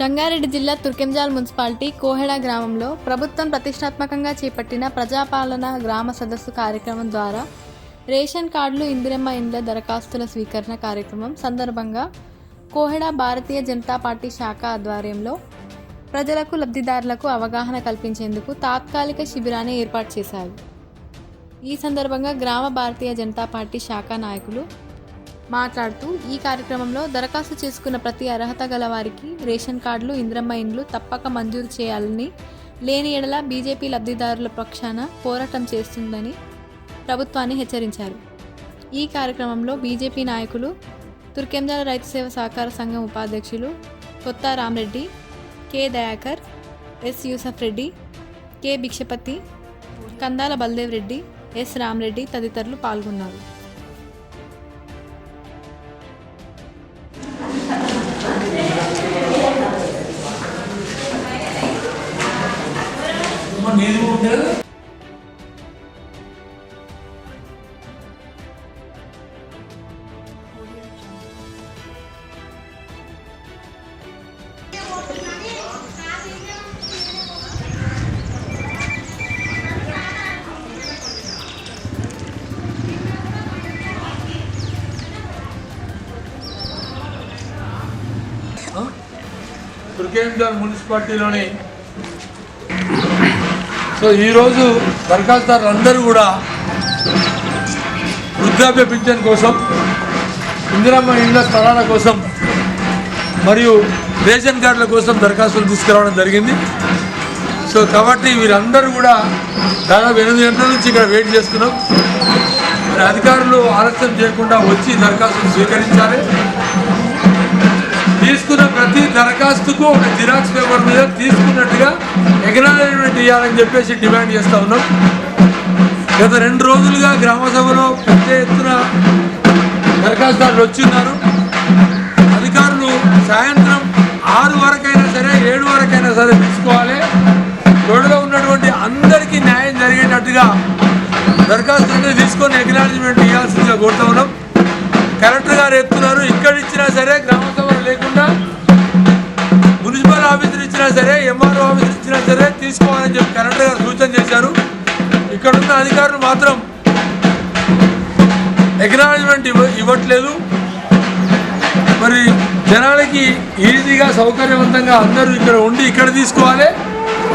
రంగారెడ్డి జిల్లా తుర్కెంజాల్ మున్సిపాలిటీ కోహెడ గ్రామంలో ప్రభుత్వం ప్రతిష్టాత్మకంగా చేపట్టిన ప్రజాపాలన గ్రామ సదస్సు కార్యక్రమం ద్వారా రేషన్ కార్డులు ఇందిరమ్మ ఇండ్ల దరఖాస్తుల స్వీకరణ కార్యక్రమం సందర్భంగా కోహెడ భారతీయ జనతా పార్టీ శాఖ ఆధ్వర్యంలో ప్రజలకు లబ్ధిదారులకు అవగాహన కల్పించేందుకు తాత్కాలిక శిబిరాన్ని ఏర్పాటు చేశారు. ఈ సందర్భంగా గ్రామ భారతీయ జనతా పార్టీ శాఖ నాయకులు మాట్లాడుతూ ఈ కార్యక్రమంలో దరఖాస్తు చేసుకున్న ప్రతి అర్హత గల వారికి రేషన్ కార్డులు ఇంద్రమ్మ ఇండ్లు తప్పక మంజూరు చేయాలని లేని ఎడల బీజేపీ లబ్ధిదారుల పక్షాన పోరాటం చేస్తుందని ప్రభుత్వాన్ని హెచ్చరించారు. ఈ కార్యక్రమంలో బీజేపీ నాయకులు తుర్కెంజాల రైతు సేవ సహకార సంఘం ఉపాధ్యక్షులు Kotha Ramareddy K Dayakar S Yusuf Reddy K Bhikshapathi Kandala Baldev Reddy S Ramareddy తదితరులు పాల్గొన్నారు. తుర్కేంజాల్ మున్సిపాలిటీలోని సో ఈరోజు దరఖాస్తుదారులందరూ కూడా వృద్ధాప్య పింఛన్ కోసం ఇందిరమ్మ ఇండ్ల స్థలాల కోసం మరియు రేషన్ కార్డుల కోసం దరఖాస్తులు తీసుకురావడం జరిగింది. సో కాబట్టి వీరందరూ కూడా దాదాపు ఎనిమిది గంటల నుంచి ఇక్కడ వెయిట్ చేస్తున్నాం. అధికారులు ఆలస్యం చేయకుండా వచ్చి దరఖాస్తులు స్వీకరించాలి. తీసుకున్న ప్రతి దరఖాస్తుకు ఒక జిరాక్స్ పేపర్ మీద తీసుకున్నట్టుగా ఎగ్నాలజ్మెంట్ ఇవ్వాలని చెప్పేసి డిమాండ్ చేస్తూ ఉన్నాం. గత రెండు రోజులుగా గ్రామ సభలో పెద్ద ఎత్తున దరఖాస్తుదారులు వచ్చిన్నారు అధికారులు సాయంత్రం ఆరు వరకైనా సరే ఏడు వరకైనా సరే తీసుకోవాలి. రోడ్డులో ఉన్నటువంటి అందరికీ న్యాయం జరిగేటట్టుగా దరఖాస్తులన్నీ తీసుకొని ఎగ్నాలజ్మెంట్ ఇవ్వాల్సిందిగా కోరుతా ఉన్నాం. కలెక్టర్ గారు ఎత్తున్నారు. ఇక్కడ ఇచ్చినా సరే గ్రామ లేకుండా మున్సిపల్ ఆఫీసులు ఇచ్చినా సరే ఎంఆర్ఓ ఆఫీసులు ఇచ్చినా సరే తీసుకోవాలని చెప్పి కలెక్టర్ గారు సూచన చేశారు. ఇక్కడ ఉన్న అధికారులు మాత్రం ఎగ్నాలజ్మెంట్ ఇవ్వ ఇవ్వట్లేదు. మరి జనాలకి ఈజీగా సౌకర్యవంతంగా అందరూ ఇక్కడ ఉండి ఇక్కడ తీసుకోవాలి.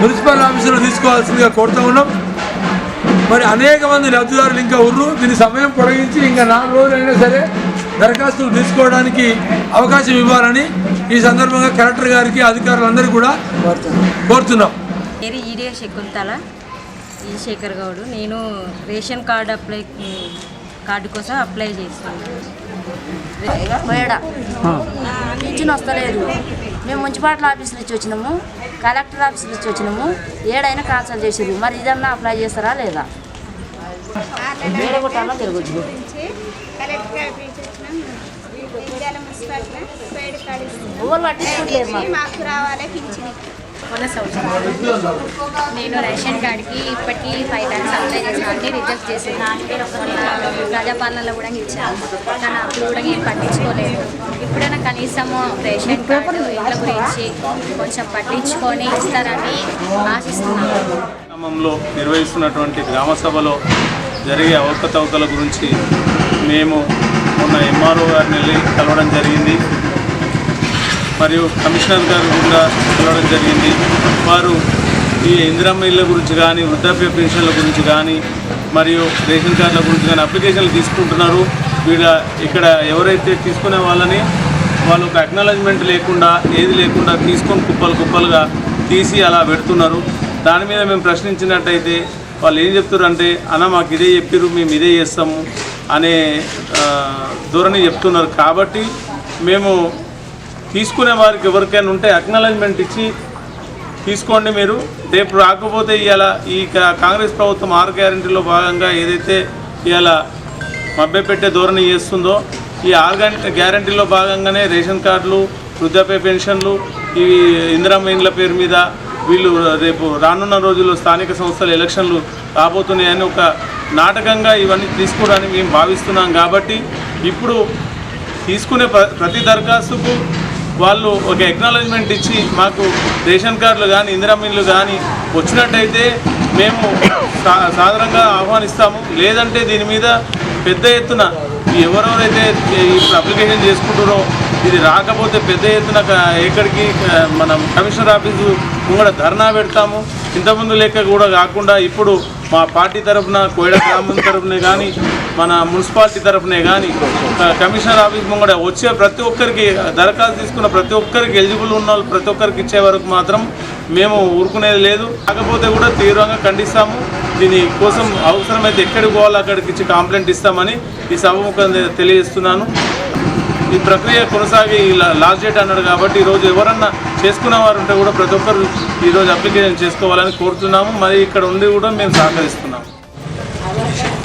మున్సిపల్ ఆఫీసులో తీసుకోవాల్సిందిగా కోరుతా ఉన్నాం. మరి అనేక మంది లబ్ధిదారులు ఇంకా ఉర్రు. దీని సమయం పొడిగించి ఇంకా నాలుగు రోజులైనా సరే దరఖాస్తులు తీసుకోవడానికి అవకాశం ఇవ్వాలని ఈ సందర్భంగా కలెక్టర్ గారికి అధికారులందరూ కూడా కోరుతున్నాం. పేరు ఈడియా శకుంతల. ఈ శేఖర్ గౌడ్. నేను రేషన్ కార్డు అప్లై కార్డు కోసం అప్లై చేస్తాను పోయాడా పింఛన్ వస్తలేదు. మేము మున్సిపాలిటీ ఆఫీస్ నుంచి వచ్చినాము. కలెక్టర్ ఆఫీస్ నుంచి వచ్చినాము. ఏడైనా క్యాన్సల్ చేసారు మరి ఇదన్నా అప్లై చేస్తారా లేదా? వేరే కొట్టాలా తిరగచ్చు? మున్సిపాలిటీ మాకు రావాలి పింఛన్ సంవత్సరం నేను రేషన్ కార్డ్కి ఇప్పటికీ ఫైవ్ టైమ్స్ అప్లై రిజెక్ట్ అన్ని రిజెక్ట్ చేసాను ప్రజాపాలనలో కూడా ఇచ్చాను. కానీ అప్పుడు కూడా నేను పట్టించుకోలేదు. ఇప్పుడైనా కనీసము రేషన్ కార్డు ఇళ్ళ గురించి కొంచెం పట్టించుకొని ఇస్తారని ఆశిస్తున్నాను. గ్రామంలో నిర్వహిస్తున్నటువంటి గ్రామ సభలో జరిగే అవకతవకల గురించి మేము మొన్న ఎంఆర్ఓ గారిని వెళ్ళి కలవడం జరిగింది. మరియు కమిషనర్ గారు కూడా కలవడం జరిగింది. వారు ఈ ఇందిరమ్మ ఇళ్ళ గురించి కానీ వృద్ధాప్య పెన్షన్ల గురించి కానీ మరియు రేషన్ కార్డుల గురించి కానీ అప్లికేషన్లు తీసుకుంటున్నారు. వీళ్ళ ఇక్కడ ఎవరైతే తీసుకునే వాళ్ళని వాళ్ళు ఒక అక్నాలజ్మెంట్ లేకుండా ఏది లేకుండా తీసుకొని కుప్పలు కుప్పలుగా తీసి అలా పెడుతున్నారు. దాని మీద మేము ప్రశ్నించినట్టయితే వాళ్ళు ఏం చెప్తారు అంటే అన్న మాకు ఇదే చెప్పారు మేము ఇదే చేస్తాము అనే ధోరణి చెప్తున్నారు. కాబట్టి మేము తీసుకునే వారికి ఎవరికైనా ఉంటే అక్నాలజ్మెంట్ ఇచ్చి తీసుకోండి మీరు రేపు రాకపోతే ఇవాళ ఈ కాంగ్రెస్ ప్రభుత్వం ఆరు గ్యారంటీలో భాగంగా ఏదైతే ఇవాళ మభ్యపెట్టే ధోరణి చేస్తుందో ఈ ఆరు గ్యారెంటీలో గ్యారంటీలో భాగంగానే రేషన్ కార్డులు వృద్ధాప్య పెన్షన్లు ఈ ఇందిరమ్మ ఇండ్ల పేరు మీద వీళ్ళు రేపు రానున్న రోజుల్లో స్థానిక సంస్థల ఎలక్షన్లు రాబోతున్నాయని ఒక నాటకంగా ఇవన్నీ తీసుకోవడానికి మేము భావిస్తున్నాం కాబట్టి ఇప్పుడు తీసుకునే ప్ర- ప్రతి దరఖాస్తుకు వాళ్ళు ఒక ఎక్నాలజ్మెంట్ ఇచ్చి మాకు రేషన్ కార్డులు కానీ ఇందిరా మిల్లు కానీ వచ్చినట్టయితే మేము సా సాధారణంగా ఆహ్వానిస్తాము. లేదంటే దీని మీద పెద్ద ఎత్తున ఎవరెవరైతే ఇప్పుడు అప్లికేషన్ చేసుకుంటారో ఇది రాకపోతే పెద్ద ఎత్తున ఎక్కడికి మనం కమిషనర్ ఆఫీసు ముంగడ ధర్నా పెడతాము. ఇంతకుముందు లెక్క కూడా కాకుండా ఇప్పుడు మా పార్టీ తరఫున కోయడ గ్రామం తరఫునే కానీ మన మున్సిపాలిటీ తరఫునే కానీ కమిషనర్ ఆఫీస్ ముంగడ వచ్చే ప్రతి ఒక్కరికి దరఖాస్తు తీసుకున్న ప్రతి ఒక్కరికి ఎలిజిబుల్ ఉన్న ప్రతి ఒక్కరికి ఇచ్చే వరకు మాత్రం మేము ఊరుకునేది లేదు. కాకపోతే కూడా తీవ్రంగా ఖండిస్తాము. దీని కోసం అవసరమైతే ఎక్కడికి పోవాలో అక్కడికి ఇచ్చి కంప్లైంట్ ఇస్తామని ఈ సభముఖం తెలియజేస్తున్నాను. ఈ ప్రక్రియ కొనసాగి ఇలా లాస్ట్ డేట్ అన్నాడు కాబట్టి ఈరోజు ఎవరన్నా చేసుకున్న వారు ఉంటే కూడా ప్రతి ఒక్కరు ఈరోజు అప్లికేషన్ చేసుకోవాలని కోరుతున్నాము. మరి ఇక్కడ ఉండి కూడా మేము సహకరిస్తున్నాము.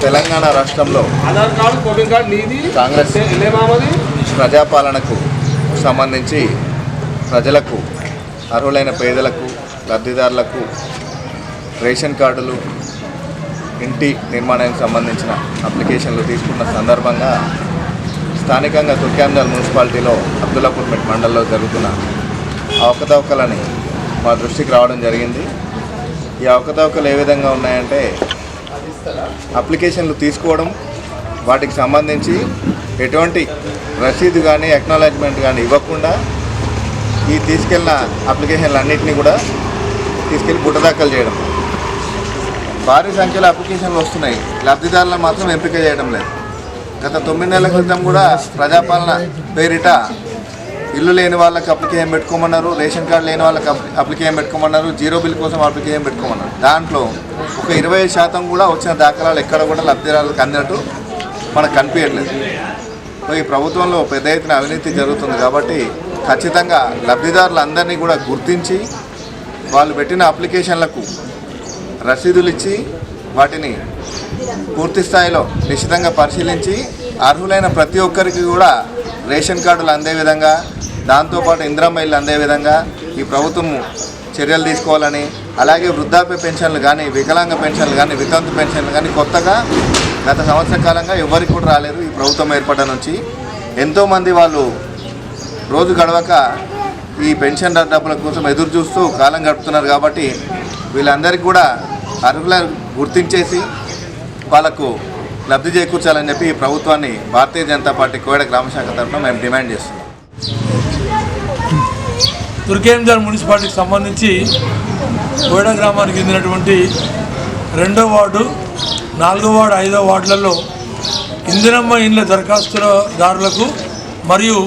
తెలంగాణ రాష్ట్రంలో ఆధార్ కార్డు కోటింగ్ కార్డు నీది కాంగ్రెస్ మామది? ప్రజాపాలనకు సంబంధించి ప్రజలకు అర్హులైన పేదలకు లబ్ధిదారులకు రేషన్ కార్డులు ఇంటి నిర్మాణానికి సంబంధించిన అప్లికేషన్లు తీసుకున్న సందర్భంగా స్థానికంగా తుర్కాందల్ మున్సిపాలిటీలో అబ్దుల్లాపూర్మెట్ మండలంలో జరుగుతున్న అవకతవకలని మా దృష్టికి రావడం జరిగింది. ఈ అవకతవకలు ఏ విధంగా ఉన్నాయంటే అప్లికేషన్లు తీసుకోవడం వాటికి సంబంధించి ఎటువంటి రసీదు కానీ అక్నాలజ్మెంట్ కానీ ఇవ్వకుండా ఈ తీసుకెళ్ళిన అప్లికేషన్లు అన్నింటినీ కూడా తీసుకెళ్ళి బుట్టదాఖలు చేయడం. భారీ సంఖ్యలో అప్లికేషన్లు వస్తున్నాయి. లబ్ధిదారులను మాత్రం ఎంపిక చేయడం లేదు. గత తొమ్మిది నెలల క్రితం కూడా ప్రజాపాలన పేరిట ఇల్లు లేని వాళ్ళకి అప్లికేషన్ పెట్టుకోమన్నారు రేషన్ కార్డు లేని వాళ్ళకి అప్లికేషన్ పెట్టుకోమన్నారు జీరో బిల్ కోసం అప్లికేషన్ పెట్టుకోమన్నారు. దాంట్లో ఒక ఇరవై శాతం కూడా వచ్చిన దాఖలాలు ఎక్కడ కూడా లబ్ధిదారులకు అందినట్టు మనకు కనిపించట్లేదు. ఈ ప్రభుత్వంలో పెద్ద ఎత్తున అవినీతి జరుగుతుంది కాబట్టి ఖచ్చితంగా లబ్ధిదారులందరినీ కూడా గుర్తించి వాళ్ళు పెట్టిన అప్లికేషన్లకు రసీదులు ఇచ్చి వాటిని పూర్తి స్థాయిలో నిశ్చితంగా పరిశీలించి అర్హులైన ప్రతి ఒక్కరికి కూడా రేషన్ కార్డులు అందే విధంగా దాంతోపాటు ఇందిరమ్మ ఇల్లు అందే విధంగా ఈ ప్రభుత్వము చర్యలు తీసుకోవాలని అలాగే వృద్ధాప్య పెన్షన్లు కానీ వికలాంగ పెన్షన్లు కానీ వితంతు పెన్షన్లు కానీ కొత్తగా గత సంవత్సర కాలంగా ఎవరికి కూడా రాలేదు ఈ ప్రభుత్వం ఏర్పడ్డ నుంచి. ఎంతోమంది వాళ్ళు రోజు గడవక ఈ పెన్షన్ డబ్బుల కోసం ఎదురు చూస్తూ కాలం గడుపుతున్నారు కాబట్టి వీళ్ళందరికీ కూడా అర్హుల గుర్తించేసి వాళ్ళకు లబ్ధి చేకూర్చాలని చెప్పి ఈ ప్రభుత్వాన్ని భారతీయ జనతా పార్టీ కోయడ గ్రామ శాఖ తరఫున మేము డిమాండ్ చేస్తున్నాం. తుర్కేంజల్ మున్సిపాలిటీకి సంబంధించి కోయడ గ్రామానికి చెందినటువంటి రెండో వార్డు నాలుగో వార్డు ఐదో వార్డులలో ఇందిరమ్మ ఇండ్ల దరఖాస్తుదారులకు మరియు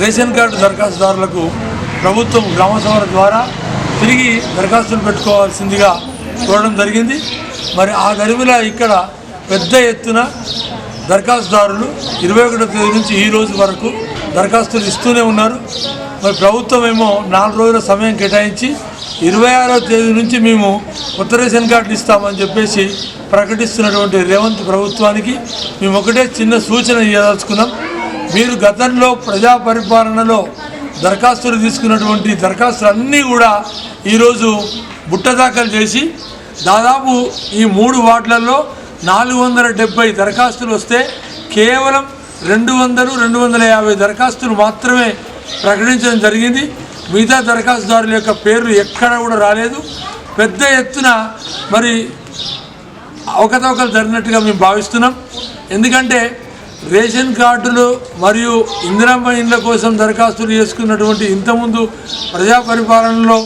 రేషన్ కార్డు దరఖాస్తుదారులకు ప్రభుత్వం గ్రామ సభల ద్వారా తిరిగి దరఖాస్తులు పెట్టుకోవాల్సిందిగా చూడడం జరిగింది. మరి ఆ గడువుల ఇక్కడ పెద్ద ఎత్తున దరఖాస్తుదారులు ఇరవై ఒకటో తేదీ నుంచి ఈ రోజు వరకు దరఖాస్తులు ఇస్తూనే ఉన్నారు. మరి ప్రభుత్వం ఏమో నాలుగు రోజుల సమయం కేటాయించి ఇరవై ఆరో తేదీ నుంచి మేము కొత్త రేషన్ కార్డులు ఇస్తామని చెప్పేసి ప్రకటిస్తున్నటువంటి రేవంత్ ప్రభుత్వానికి మేము ఒకటే చిన్న సూచన ఇవ్వదలుచుకున్నాం మీరు గతంలో ప్రజా పరిపాలనలో దరఖాస్తులు తీసుకున్నటువంటి దరఖాస్తులు అన్నీ కూడా ఈరోజు బుట్ట దాఖలు చేసి దాదాపు ఈ మూడు వార్డులలో నాలుగు వందల డెబ్బై దరఖాస్తులు వస్తే కేవలం రెండు వందలు రెండు వందల యాభై దరఖాస్తులు మాత్రమే ప్రకటించడం జరిగింది. మిగతా దరఖాస్తుదారుల యొక్క పేర్లు ఎక్కడ కూడా రాలేదు. పెద్ద ఎత్తున మరి అవకతవకలు జరిగినట్టుగా మేము భావిస్తున్నాం. ఎందుకంటే రేషన్ కార్డులు మరియు ఇందిరమ్మ ఇండ్ల కోసం దరఖాస్తులు చేసుకున్నటువంటి ఇంతకుముందు ప్రజా పరిపాలనలో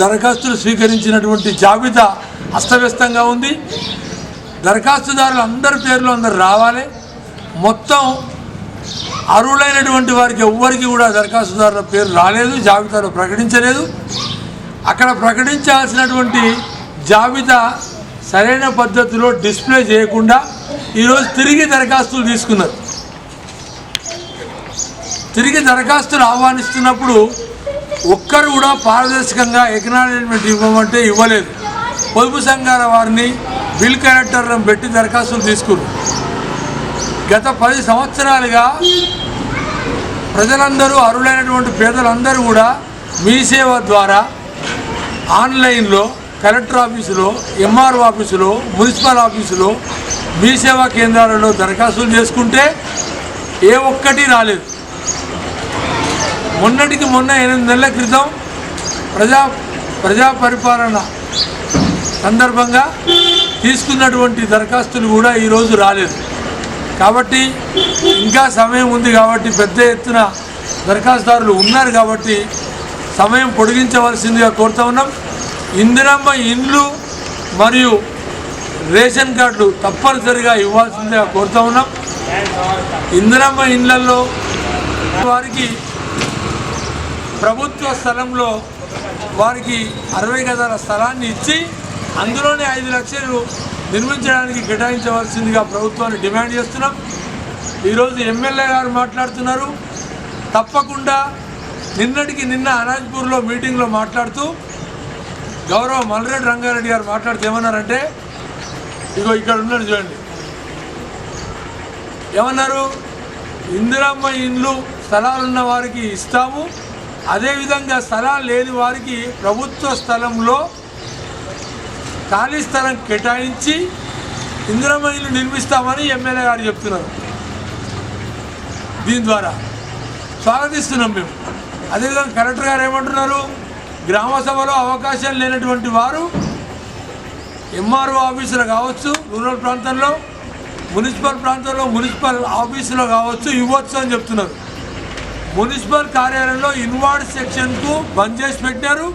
దరఖాస్తులు స్వీకరించినటువంటి జాబితా అస్తవ్యస్తంగా ఉంది. దరఖాస్తుదారులు అందరి పేర్లు అందరు రావాలి. మొత్తం అర్హులైనటువంటి వారికి ఎవ్వరికి కూడా దరఖాస్తుదారుల పేరు రాలేదు జాబితాలో ప్రకటించలేదు. అక్కడ ప్రకటించాల్సినటువంటి జాబితా సరైన పద్ధతిలో డిస్ప్లే చేయకుండా ఈరోజు తిరిగి దరఖాస్తులు తీసుకున్నారు. తిరిగి దరఖాస్తులు ఆహ్వానిస్తున్నప్పుడు ఒక్కరు కూడా పారదర్శకంగా ఎకనాలజ్మెంట్ ఇవ్వమంటే ఇవ్వలేదు. పొదుపు సంఘాల వారిని బిల్ కలెక్టర్లను పెట్టి దరఖాస్తులు తీసుకున్నారు గత పది సంవత్సరాలుగా ప్రజలందరూ అర్హులైనటువంటి పేదలందరూ కూడా మీ సేవ ద్వారా ఆన్లైన్లో కలెక్టర్ ఆఫీసులో ఎంఆర్ఓ ఆఫీసులో మున్సిపల్ ఆఫీసులో మీ సేవా కేంద్రాలలో దరఖాస్తులు చేసుకుంటే ఏ ఒక్కటి రాలేదు. మొన్నటికి మొన్న ఎనిమిది నెలల క్రితం ప్రజా ప్రజా పరిపాలన సందర్భంగా తీసుకున్నటువంటి దరఖాస్తులు కూడా ఈరోజు రాలేదు. కాబట్టి ఇంకా సమయం ఉంది కాబట్టి పెద్ద ఎత్తున దరఖాస్తుదారులు ఉన్నారు కాబట్టి సమయం పొడిగించవలసిందిగా కోరుతా ఉన్నాం. ఇందిరమ్మ ఇండ్లు మరియు రేషన్ కార్డులు తప్పనిసరిగా ఇవ్వాల్సిందిగా కోరుతా ఉన్నాం. ఇందిరమ్మ ఇండ్లలో వారికి ప్రభుత్వ స్థలంలో వారికి అరవై గదాల స్థలాన్ని ఇచ్చి అందులోనే ఐదు లక్షలు నిర్మించడానికి కేటాయించవలసిందిగా ప్రభుత్వాన్ని డిమాండ్ చేస్తున్నాం. ఈరోజు ఎమ్మెల్యే గారు మాట్లాడుతున్నారు. తప్పకుండా నిన్నటికి నిన్న అనాజ్పూర్లో మీటింగ్లో మాట్లాడుతూ గౌరవ మల్రెడ్డి రంగారెడ్డి గారు మాట్లాడితే ఏమన్నారంటే ఇగో ఇక్కడ ఉన్నాడు చూడండి. ఏమన్నారు? ఇందిరమ్మ ఇండ్లు స్థలాలున్న వారికి ఇస్తాము. అదేవిధంగా స్థలాలు లేని వారికి ప్రభుత్వ స్థలంలో ఖాళీ స్థలం కేటాయించి ఇందిరమ్మ నిర్మిస్తామని ఎమ్మెల్యే గారు చెప్తున్నారు. దీని ద్వారా స్వాగతిస్తున్నాం మేము. అదేవిధంగా కలెక్టర్ గారు ఏమంటున్నారు? గ్రామ సభలో అవకాశం లేనటువంటి వారు ఎంఆర్ఓ ఆఫీసులో కావచ్చు రూరల్ ప్రాంతంలో మున్సిపల్ ప్రాంతంలో మున్సిపల్ ఆఫీసులో కావచ్చు ఇవ్వచ్చు అని చెప్తున్నారు. మున్సిపల్ కార్యాలయంలో ఇన్వార్డ్ సెక్షన్కు బంద్ చేసి పెట్టారు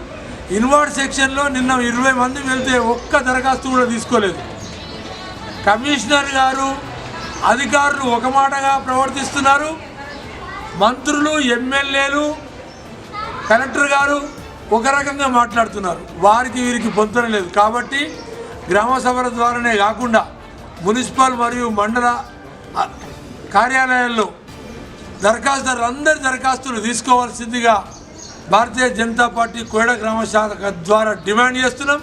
ఇన్వార్డ్ సెక్షన్లో నిన్న ఇరవై మంది వెళ్తే ఒక్క దరఖాస్తు కూడా తీసుకోలేదు. కమిషనర్ గారు అధికారులు ఒక మాటగా ప్రవర్తిస్తున్నారు. మంత్రులు ఎమ్మెల్యేలు కలెక్టర్ గారు ఒక రకంగా మాట్లాడుతున్నారు. వారికి వీరికి పొంతన లేదు. కాబట్టి గ్రామ సభల ద్వారానే కాకుండా మున్సిపల్ మరియు మండల కార్యాలయాల్లో దరఖాస్తుదారులు అందరి దరఖాస్తులు తీసుకోవాల్సిందిగా భారతీయ జనతా పార్టీ కోయడ గ్రామ శాఖ ద్వారా డిమాండ్ చేస్తున్నాం.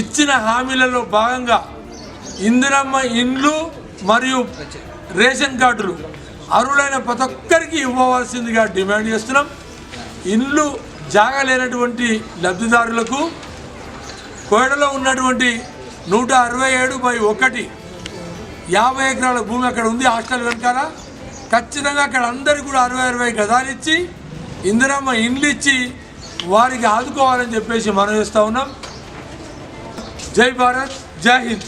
ఇచ్చిన హామీలలో భాగంగా ఇందిరమ్మ ఇండ్లు మరియు రేషన్ కార్డులు అర్హులైన ప్రతి ఒక్కరికి ఇవ్వవలసిందిగా డిమాండ్ చేస్తున్నాం. ఇండ్లు జాగలేనటువంటి లబ్ధిదారులకు కోయడలో ఉన్నటువంటి నూట అరవై ఏడు బై ఒకటి యాభై ఎకరాల భూమి అక్కడ ఉంది హాస్టల్ వెనకాల. ఖచ్చితంగా అక్కడ అందరికీ కూడా అరవై అరవై గదాలు ఇచ్చి ఇందిరమ్మ ఇండ్లు ఇచ్చి వారికి ఆదుకోవాలని చెప్పేసి మనం చేస్తూ ఉన్నాం. జై భారత్ జై హింద్.